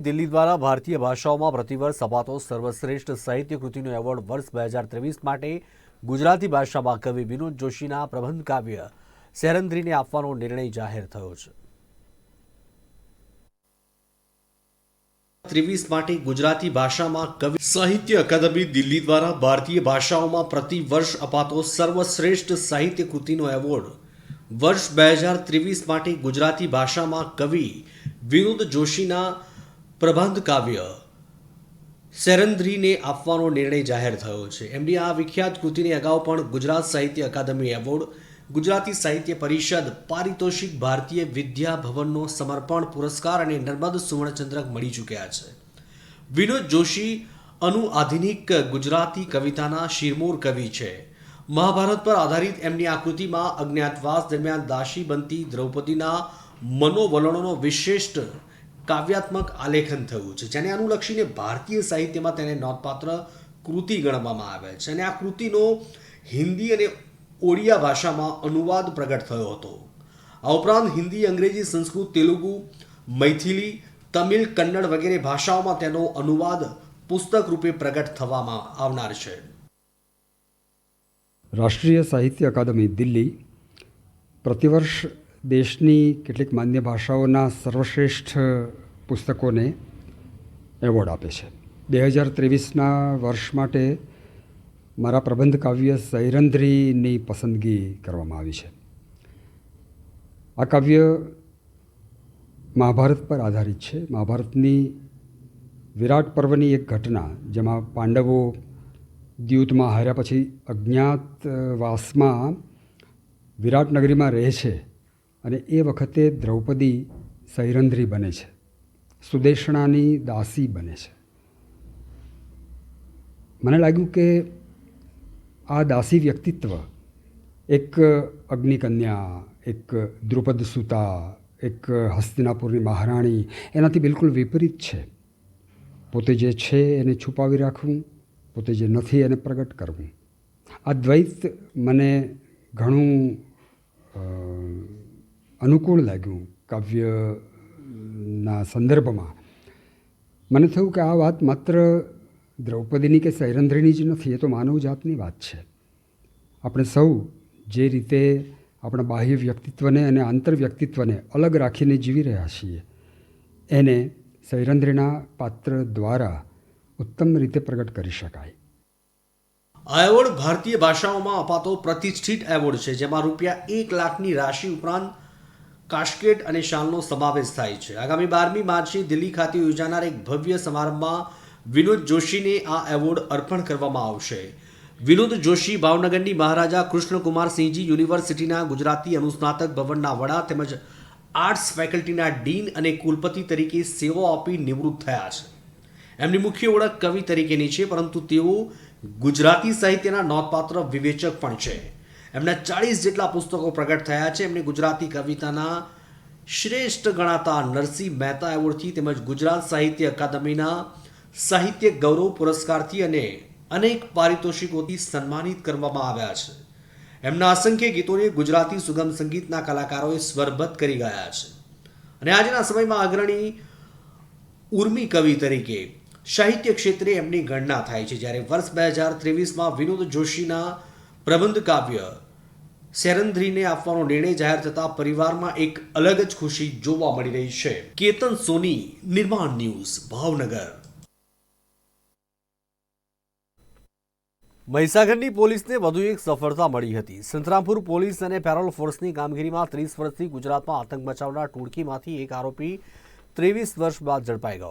દિલ્હી દ્વારા ભારતીય ભાષાઓમાં પ્રતિવર્ષ અપાતો સર્વશ્રેષ્ઠ સાહિત્ય કૃતિનો એવોર્ડ વર્ષ બે હજાર ત્રેવીસ માટે ગુજરાતી ભાષામાં કવિ વિનોદ જોશીના પ્રબંધ કાવ્ય સેરંદ્રીને આપવાનો નિર્ણય જાહેર થયો છે. ત્રેવીસ માટે ગુજરાતી ભાષામાં કવિ સાહિત્ય અકાદમી દિલ્હી દ્વારા ભારતીય ભાષાઓમાં પ્રતિ વર્ષ અપાતો સર્વશ્રેષ્ઠ સાહિત્ય કૃતિનો એવોર્ડ વર્ષ બે હજાર ત્રેવીસ માટે ગુજરાતી ભાષામાં કવિ વિનોદ જોશીના પ્રબંધ કાવ્ય સેરંદ્રીને આપવાનો નિર્ણય જાહેર થયો છે. એમની આ વિખ્યાત કૃતિને અગાઉ પણ ગુજરાત સાહિત્ય અકાદમી એવોર્ડ, ગુજરાતી સાહિત્ય પરિષદ, પારિતોષિક ભારતીય વિદ્યા ભવનનો સમર્પણ પુરસ્કાર અને નર્મદ સુવર્ણચંદ્રક મળી ચૂક્યા છે. વિનોદ જોશી અનુ આધુનિક ગુજરાતી કવિતાના શિરમોર કવિ છે. મહાભારત પર આધારિત એમની આકૃતિમાં અજ્ઞાતવાસ દરમિયાન દાસી બનતી દ્રૌપદીના મનોવલણોનો વિશિષ્ટ કાવ્યાત્મક આલેખન થયું છે, જેને અનુલક્ષીને ભારતીય સાહિત્યમાં તેને નોંધપાત્ર કૃતિ ગણવામાં આવે છે. અને આ કૃતિનો હિન્દી અને ઓડિયા ભાષામાં અનુવાદ પ્રગટ થયો હતો. આ ઉપરાંત હિન્દી, અંગ્રેજી, સંસ્કૃત, તેલુગુ, મૈથિલી, તમિલ, કન્નડ વગેરે ભાષાઓમાં તેનો અનુવાદ પુસ્તક રૂપે પ્રગટ થવામાં આવનાર છે. રાષ્ટ્રીય સાહિત્ય અકાદમી દિલ્હી પ્રતિવર્ષ દેશની કેટલીક માન્ય ભાષાઓના સર્વશ્રેષ્ઠ પુસ્તકોને એવોર્ડ આપે છે. બે હજાર ત્રેવીસના વર્ષ માટે મારા પ્રબંધ કાવ્ય સૈરંધ્રીની પસંદગી કરવામાં આવી છે. આ કાવ્ય મહાભારત પર આધારિત છે. મહાભારતની વિરાટ પર્વની એક ઘટના, જેમાં પાંડવો દ્યુતમાં હાર્યા પછી અજ્ઞાતવાસમાં વિરાટનગરીમાં રહે છે અને એ વખતે દ્રૌપદી સૈરંધ્રી બને છે. સુદેશણાની દાસી બને છે. મને લાગ્યું કે આ દાસી વ્યક્તિત્વ એક અગ્નિકન્યા, એક દ્રુપદ સુતા એક હસ્તિનાપુરની મહારાણી એનાથી બિલકુલ વિપરીત છે. પોતે જે છે એને છુપાવી રાખવું, પોતે જે નથી એને પ્રગટ કરવું. આ દ્વૈત મને ઘણું અનુકૂળ લાગ્યું કાવ્યના સંદર્ભમાં. મને થયું કે આ વાત માત્ર દ્રૌપદીની કે સૈરંધ્રીની જ નથી, એ તો માનવ જાતની વાત છે. આપણે સૌ જે રીતે આપણા બાહ્ય વ્યક્તિત્વને અને આંતર વ્યક્તિત્વને અલગ રાખીને જીવી રહ્યા છીએ, એને સૈરંધ્રીના પાત્ર દ્વારા ઉત્તમ રીતે પ્રગટ કરી શકાય. આ એવોર્ડ ભારતીય ભાષાઓમાં અપાતો પ્રતિષ્ઠિત એવોર્ડ છે, જેમાં રૂપિયા એક લાખની રાશિ ઉપરાંત કાસ્કેટ અને શાલનો સમાવેશ થાય છે. આગામી બારમી માર્ચે દિલ્હી ખાતે યોજાનાર એક ભવ્ય સમારંભમાં વિનોદ જોશીને આ એવોર્ડ અર્પણ કરવામાં આવશે. વિનોદ જોશી ભાવનગરની મહારાજા કૃષ્ણકુમાર સિંહજી યુનિવર્સિટીના ગુજરાતી અનુસ્નાતક ભવનના વડા તેમજ આર્ટ્સ ફેકલ્ટીના ડીન અને કુલપતિ તરીકે સેવાઓ આપી નિવૃત્ત થયા છે. એમની મુખ્ય ઓળખ કવિ તરીકેની છે, પરંતુ તેઓ ગુજરાતી સાહિત્યના નોંધપાત્ર વિવેચક પણ છે. એમના ચાળીસ જેટલા પુસ્તકો પ્રગટ થયા છે. એમને ગુજરાતી કવિતાના શ્રેષ્ઠ ગણાતા નરસિંહ મહેતા એવોર્ડથી તેમજ ગુજરાત સાહિત્ય અકાદમીના સાહિત્ય ગૌરવ પુરસ્કારથી અને અનેક પારિતોષિકોથી સન્માનિત કરવામાં આવ્યા છે. એમના અસંખ્ય ગીતોને ગુજરાતી સુગમ સંગીતના કલાકારોએ સ્વરબદ્ધ કરી ગયા છે. અને આજના સમયમાં અગ્રણી ઉર્મી કવિ તરીકે સાહિત્ય ક્ષેત્રે એમની ગણના થાય છે. જ્યારે વર્ષ બે હજાર ત્રેવીસમાં વિનોદ જોશીના પ્રબંધ કાવ્ય. સેરંદ્રીને આપવાનો નિર્ણય જાહેર થતાં પરિવારમાં એક અલગ જ ખુશી જોવા મળી રહી છે. કેતન સોની, નિર્માણ ન્યૂઝ, ભાવનગર. મહીસાગરની પોલીસને વધુ એક સફળતા મળી હતી. સંતરામપુર પોલીસ અને પેરોલ ફોર્સની કામગીરીમાં ત્રીસ વર્ષથી ગુજરાતમાં આતંક મચાવનાર ટોળકીમાંથી એક આરોપી ત્રેવીસ વર્ષ બાદ ઝડપાઈ ગયો.